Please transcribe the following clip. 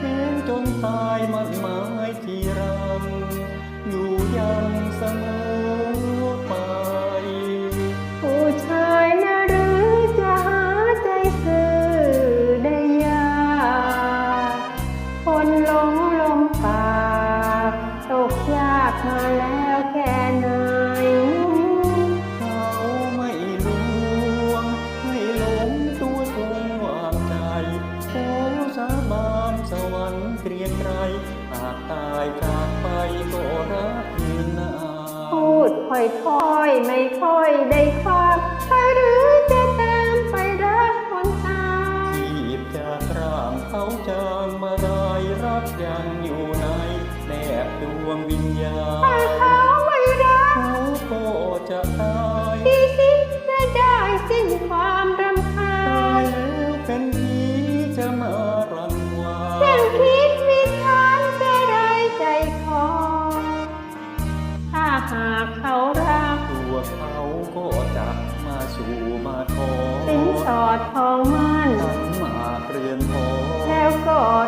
แม้นจนตายมากมายที่รังอยู่ยังเสมอไป ผู้ชายนะหรือจะหาใจซื้อได้ยากคนหลงลมปากตกยากมาแล้วแก เกลียดใครหากตายจากไปก็รักคืนนาพูดค่อยๆ ไม่ค่อยได้ครอบใครหรือจะตามไปรักคนตายทีบจากร่างเขาจางมาได้รักยังอยู่ในแนบดวงวิญญาณถ้เขาไม่รักเขาก็จะตายที่สิ้นจะได้สิ้นความรำคาญตายแล้วเป็นผีจะมา หากเขารัก ตัวเขาก็จะมาสู่มาทอสินสอดทองมั่นทั้งมาเรือนทอง แล้วก็เรา